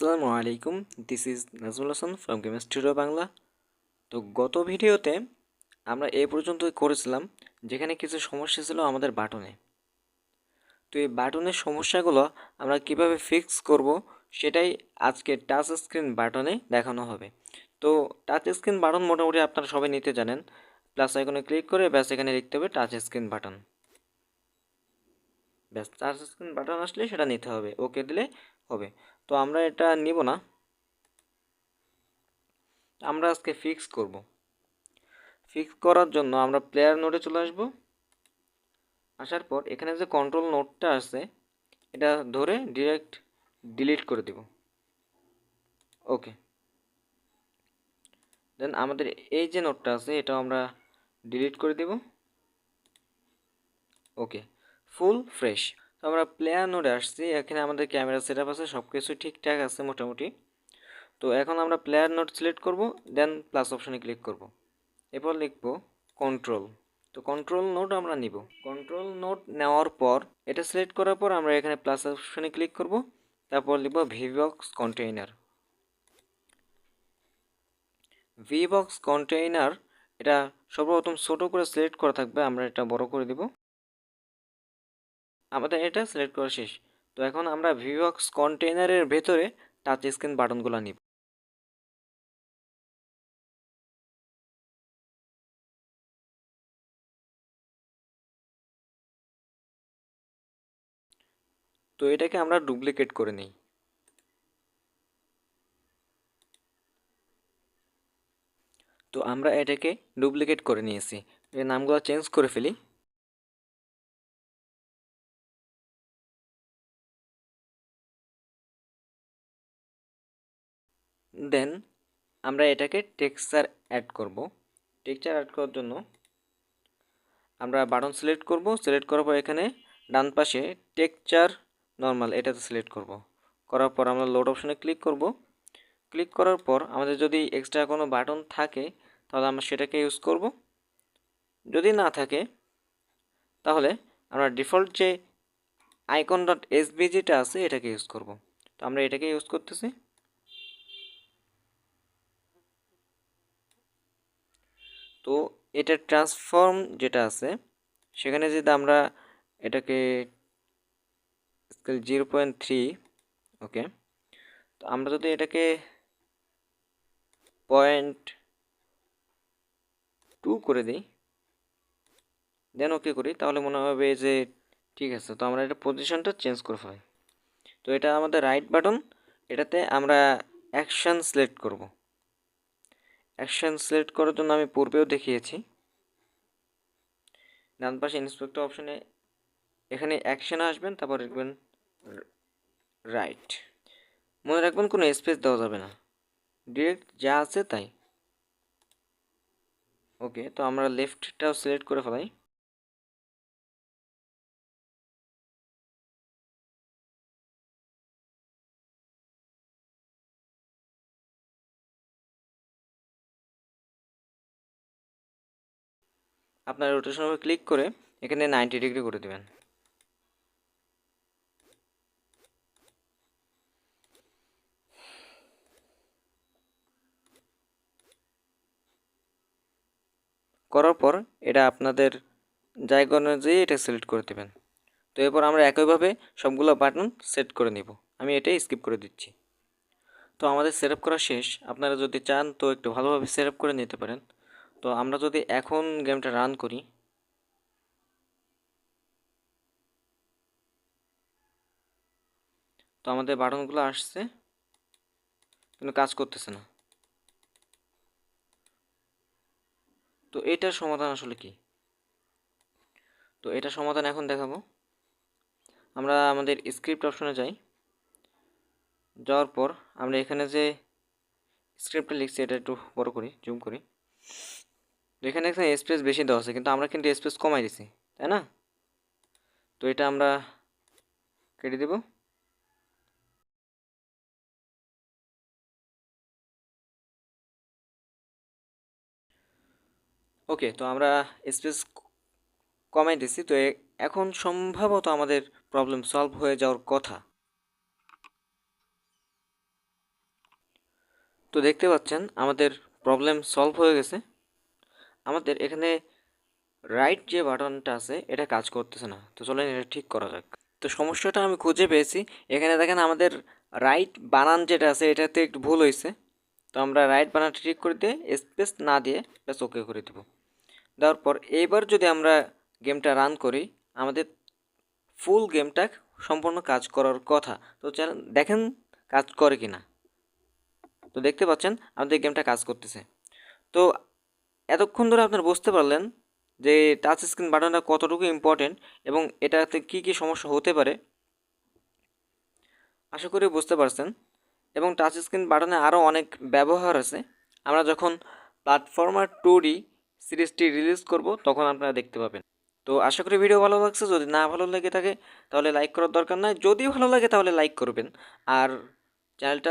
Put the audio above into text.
আসসালামু আলাইকুম this is Nazmul Hasan from studio Bangla তো গত ভিডিওতে আমরা এ পর্যন্ত করেছিলাম, যেখানে কিছু সমস্যা ছিল আমাদের বাটনে। তো এই বাটনের সমস্যাগুলো আমরা কীভাবে ফিক্স করব, সেটাই আজকে টাচ স্ক্রিন বাটনে দেখানো হবে। তো টাচ স্ক্রিন বাটন মোটামুটি আপনারা সবাই নিতে জানেন প্লাস আইকনে ক্লিক করে ব্যাস এখানে লিখতে হবে টাচ স্ক্রিন বাটন ব্যাস টাচ স্ক্রিন বাটন আসলে সেটা নিতে হবে ওকে দিলে হবে। তো আমরা এটা নিব না। আমরা আজকে ফিক্স করব। ফিক্স করার জন্য আমরা প্লেয়ার নোটে চলে আসব। আসার পর এখানে যে কন্ট্রোল নোটটা আছে, এটা ধরে ডিরেক্ট ডিলিট করে দিব। ওকে দেন আমাদের এই যে নোটটা আছে, এটাও আমরা ডিলিট করে দিব। Okay full fresh. তো আমরা প্লেয়ার নোডে আসছি, এখানে আমাদের ক্যামেরা সেট আছে সব কিছু ঠিকঠাক আছে মোটামুটি। তো এখন আমরা প্লেয়ার নোট সিলেক্ট করব দেন প্লাস অপশানে ক্লিক করব। এরপর লিখব কন্ট্রোল তো কন্ট্রোল নোট আমরা নিব। কন্ট্রোল নোট নেওয়ার পর, এটা সিলেক্ট করার পর আমরা এখানে প্লাস অপশানে ক্লিক করব। তারপর লিখব ভিবক্স কন্টেইনার ভিবক্স কন্টেইনার এটা সর্বপ্রথম ছোটো করে সিলেক্ট করা থাকবে, আমরা এটা বড় করে দিব। আমাদের এটা সিলেক্ট করা শেষ। তো এখন আমরা ভিভক্স কন্টেইনারের ভেতরে টাচ স্ক্রিন বাটনগুলো নিব। তো এটাকে আমরা ডুপ্লিকেট করে নিই। তো আমরা এটাকে ডুপ্লিকেট করে নিয়েছি। এর নামগুলো চেঞ্জ করে ফেলি। দেন আমরা এটাকে টেক্সচার অ্যাড করব। টেক্সচার অ্যাড করার জন্য আমরা বাটন সিলেক্ট করব। সিলেক্ট করার পর এখানে ডান পাশে টেক্সচার নর্মাল এটাতে সিলেক্ট করব। করার পর আমরা লোড অপশনে ক্লিক করব। ক্লিক করার পর আমাদের যদি এক্সট্রা কোনো বাটন থাকে, তাহলে আমরা সেটাকে ইউজ করব। যদি না থাকে, তাহলে আমরা ডিফল্ট যে আইকন ডট এসবিজিটা আছে, এটাকে ইউজ করব। তো আমরা এটাকে ইউজ করতেছি। তো এটা ট্রান্সফর্ম যেটা আছে, সেখানে যদি আমরা এটাকে scale zero point three okay তো আমরা যদি এটাকে পয়েন্ট টু করে দিই দেন ওকে করি, তাহলে মনে হবে যে ঠিক আছে, তো আমরা এটা পজিশনটা চেঞ্জ করে ফেলাই। তো এটা আমাদের রাইট বাটন এটাতে আমরা অ্যাকশান সিলেক্ট করব। অ্যাকশান সিলেক্ট করার জন্য আমি পূর্বেও দেখিয়েছি। ডান পাশে ইন্সপেক্টর অপশানে এখানে অ্যাকশানে আসবেন, তারপর লিখবেন রাইট মনে রাখবেন কোনো স্পেস দেওয়া যাবে না। ডিরেক্ট যা আছে তাই। ওকে তো আমরা লেফটটাও সিলেক্ট করে ফেলাই। আপনার রোটেশন উপর ক্লিক করে এখানে নাইনটি ডিগ্রি করে দেবেন। করার পর এটা আপনাদের জায়গা অনুযায়ী এটা সিলেক্ট করে দেবেন। তো এরপর আমরা একইভাবে সবগুলো বাটন সেট করে নিব। আমি এটাই স্কিপ করে দিচ্ছি। তো আমাদের সেট করা শেষ। আপনারা যদি চান তো একটু ভালোভাবে সেট করে নিতে পারেন। তো আমরা যদি এখন গেমটা রান করি, তো আমাদের বাটনগুলো আসছে, কিন্তু কাজ করতেছে না। তো এটার সমাধান আসলে কি? তো এটা সমাধান এখন দেখাবো। আমরা আমাদের স্ক্রিপ্ট অপশনে যাই। যাওয়ার পর আমরা এখানে যে স্ক্রিপ্টটা লিখছি, এটা একটু বড় করি জুম করি। এখানে এখানে স্পেস বেশি দেওয়া আছে, কিন্তু আমরা কিন্তু স্পেস কমাই দিছি, তাই না? তো এটা আমরা কেটে দেব। ওকে, তো আমরা স্পেস কমাই দিছি, তো এখন সম্ভবত আমাদের প্রবলেম সলভ হয়ে যাওয়ার কথা। তো দেখতে পাচ্ছেন, আমাদের প্রবলেম সলভ হয়ে গেছে। আমাদের এখানে রাইট যে বাটনটা আছে, এটা কাজ করতেছে না। তো চলেন এটা ঠিক করা যাক। তো সমস্যাটা আমি খুঁজে পেয়েছি। এখানে দেখেন আমাদের রাইট বানান যেটা আছে, এটাতে একটু ভুল হয়েছে। তো আমরা রাইট বানানটা ঠিক করে দিয়ে স্পেস না দিয়ে এটা ওকে করে দেবো। দেওয়ার পর এইবার যদি আমরা গেমটা রান করি, আমাদের ফুল গেমটা সম্পূর্ণ কাজ করার কথা। তো দেখেন কাজ করে কি না তো দেখতে পাচ্ছেন আমাদের গেমটা কাজ করতেছে। তো এতক্ষণ ধরে আপনারা বুঝতে পারলেন যে টাচ স্ক্রিন বাটনটা কতটুকু ইম্পর্টেন্ট এবং এটাতে কী কী সমস্যা হতে পারে, আশা করি বুঝতে পারছেন। এবং টাচ স্ক্রিন বাটনে আরও অনেক ব্যবহার আছে। আমরা যখন প্ল্যাটফর্মার টু ডি সিরিজটি রিলিজ করব, তখন আপনারা দেখতে পাবেন। তো আশা করি ভিডিও ভালো লাগছে। যদি না ভালো লেগে থাকে, তাহলে লাইক করার দরকার নাই। যদি ভালো লাগে, তাহলে লাইক করবেন। আর চ্যানেলটা